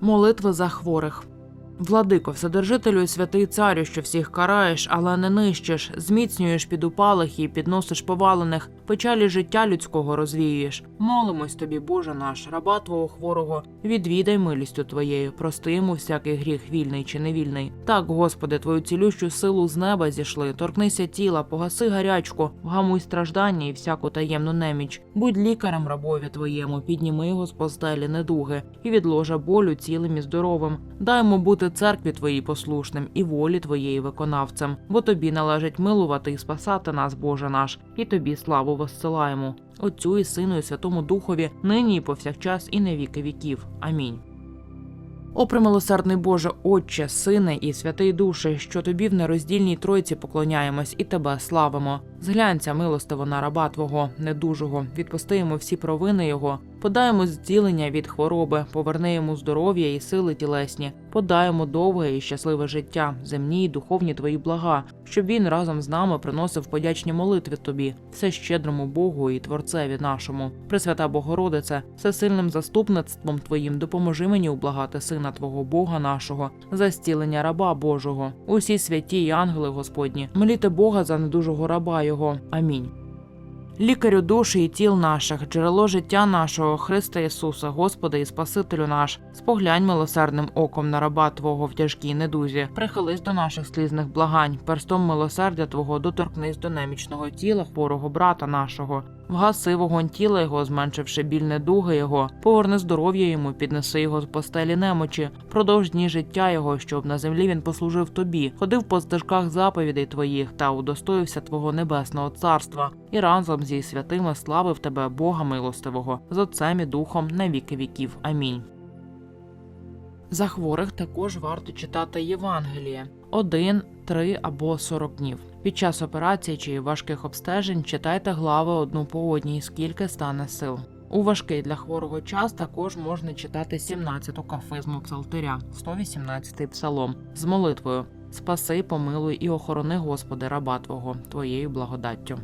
Молитви за хворих. Владико, вседержителю і святий царю, що всіх караєш, але не нищиш, зміцнюєш підупалих і підносиш повалених, печалі життя людського розвіюєш. Молимось тобі, Боже наш, раба твого хворого, відвідай милістю твоєю, прости йому всякий гріх, вільний чи невільний. Так, Господи, твою цілющу силу з неба зійшли, торкнися тіла, погаси гарячку, вгамуй страждання і всяку таємну неміч. Будь лікарем рабові твоєму, підніми його з постелі недуги, і від ложа болю цілим і здоровим. Дай йому церкві твоїй послушним і волі твоєї виконавцем, бо тобі належить милувати і спасати нас, Боже наш, і тобі славу воссилаємо. Отцю і Сину, і Святому Духові, нині і повсякчас, і на віки віків. Амінь. О, примилосердний Боже, Отче, Сине і святий Душе, що тобі в нероздільній тройці поклоняємось і тебе славимо. Зглянься милостиво на раба Твого, недужого, відпусти йому всі провини Його, подай йому зцілення від хвороби, поверни йому здоров'я і сили тілесні, подай йому довге і щасливе життя, земні й духовні твої блага, щоб він разом з нами приносив подячні молитви тобі, все щедрому Богу і Творцеві нашому. Пресвята Богородице, всесильним заступництвом Твоїм допоможи мені ублагати Сина Твого Бога нашого, за зцілення раба Божого. Усі святі й ангели Господні, моліте Бога за недужого раба Його. Амінь. Лікарю душі і тіл наших, джерело життя нашого, Христа Ісуса, Господа і Спасителю наш, споглянь милосердним оком на раба Твого в тяжкій недузі, прихились до наших слізних благань, перстом милосердя Твого доторкнись до немічного тіла хворого брата нашого. Вгаси вогонь тіла його, зменшивши біль недуги його, поверни здоров'я йому, піднеси його з постелі немочі, продовж дні життя його, щоб на землі він послужив тобі, ходив по стежках заповідей твоїх та удостоївся твого небесного царства, і разом зі святими славив тебе, Бога милостивого, з Отцем і Духом на віки віків. Амінь. За хворих також варто читати Євангеліє 1, 3 або 40 днів. Під час операцій чи важких обстежень читайте глави одну по одній, скільки стане сил. У важкий для хворого час також можна читати 17-ту кафизму псалтиря, 118-й псалом з молитвою Спаси, помилуй і охорони Господи раба Твого, Твоєю благодаттю.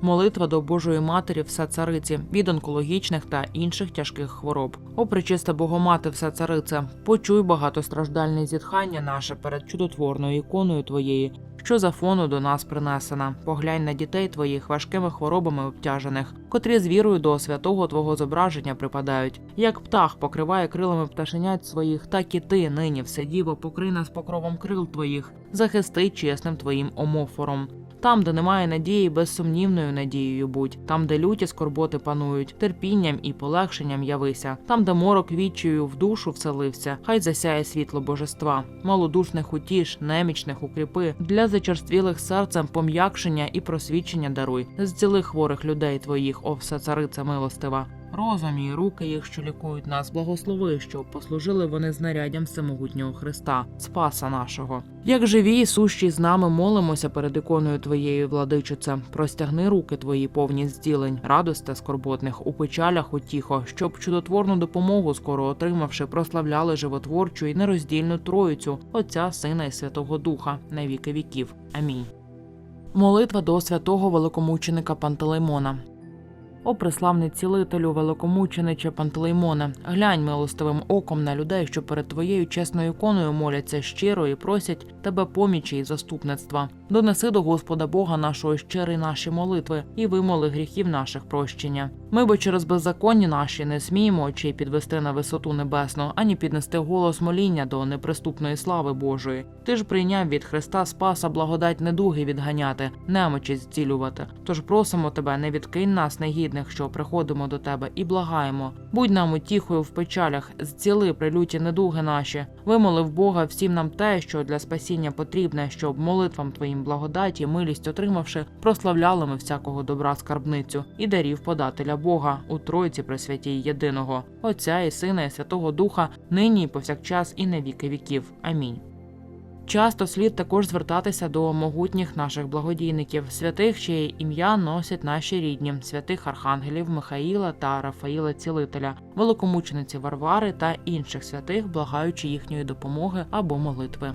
Молитва до Божої Матері все цариці від онкологічних та інших тяжких хвороб. О, пречиста Богомати, все царице, почуй багатостраждальне зітхання наше перед чудотворною іконою Твоєї, що за фону до нас принесена. Поглянь на дітей твоїх важкими хворобами обтяжених, котрі з вірою до святого Твого зображення припадають. Як птах покриває крилами пташенят своїх, так і ти нині все діво покрий нас покровом крил твоїх, захисти чесним твоїм омофором. Там, де немає надії, безсумнівною надією будь, там, де люті скорботи панують, терпінням і полегшенням явися, там, де морок відчаю в душу вселився, хай засяє світло божества, малодушних утіш, немічних укріпи, для зачерствілих серцем пом'якшення і просвідчення даруй, зціли хворих людей твоїх, о все цариця милостива. Розум і руки їх, що лікують нас, благослови, щоб послужили вони знаряддям всемогутнього Христа, Спаса нашого. Як живі і сущі з нами молимося перед іконою Твоєю, владичице, простягни руки Твої повні зділень, радости скорботних, у печалях утіхо, щоб чудотворну допомогу, скоро отримавши, прославляли животворчу і нероздільну Троїцю, Отця, Сина і Святого Духа, на віки віків. Амінь. Молитва до святого великомученика Пантелеймона. О, преславний цілителю, великомученича Пантелеймона, глянь милостивим оком на людей, що перед твоєю чесною іконою моляться щиро і просять тебе помічі і заступництва. Донеси до Господа Бога нашого щирі наші молитви і вимоли гріхів наших прощення. Ми бо через беззаконні наші не сміємо очей підвести на висоту небесну, ані піднести голос моління до неприступної слави Божої. Ти ж прийняв від Христа Спаса благодать недуги відганяти, немочі зцілювати. Тож просимо тебе, не відкинь нас негідних, що приходимо до тебе, і благаємо. Будь нам утіхою в печалях, зціли прилюті недуги наші. Вимолив Бога всім нам те, що для спасіння потрібне, щоб молитвам твоїм благодаті, милість отримавши, прославляли ми всякого добра скарбницю і дарів подателя Бога у Тройці Пресвятій Єдиного, Отця і Сина, і Святого Духа, нині і повсякчас, і на віки віків. Амінь. Часто слід також звертатися до могутніх наших благодійників, святих, чиє ім'я носять наші рідні, святих архангелів Михаїла та Рафаїла Цілителя, великомучениці Варвари та інших святих, благаючи їхньої допомоги або молитви.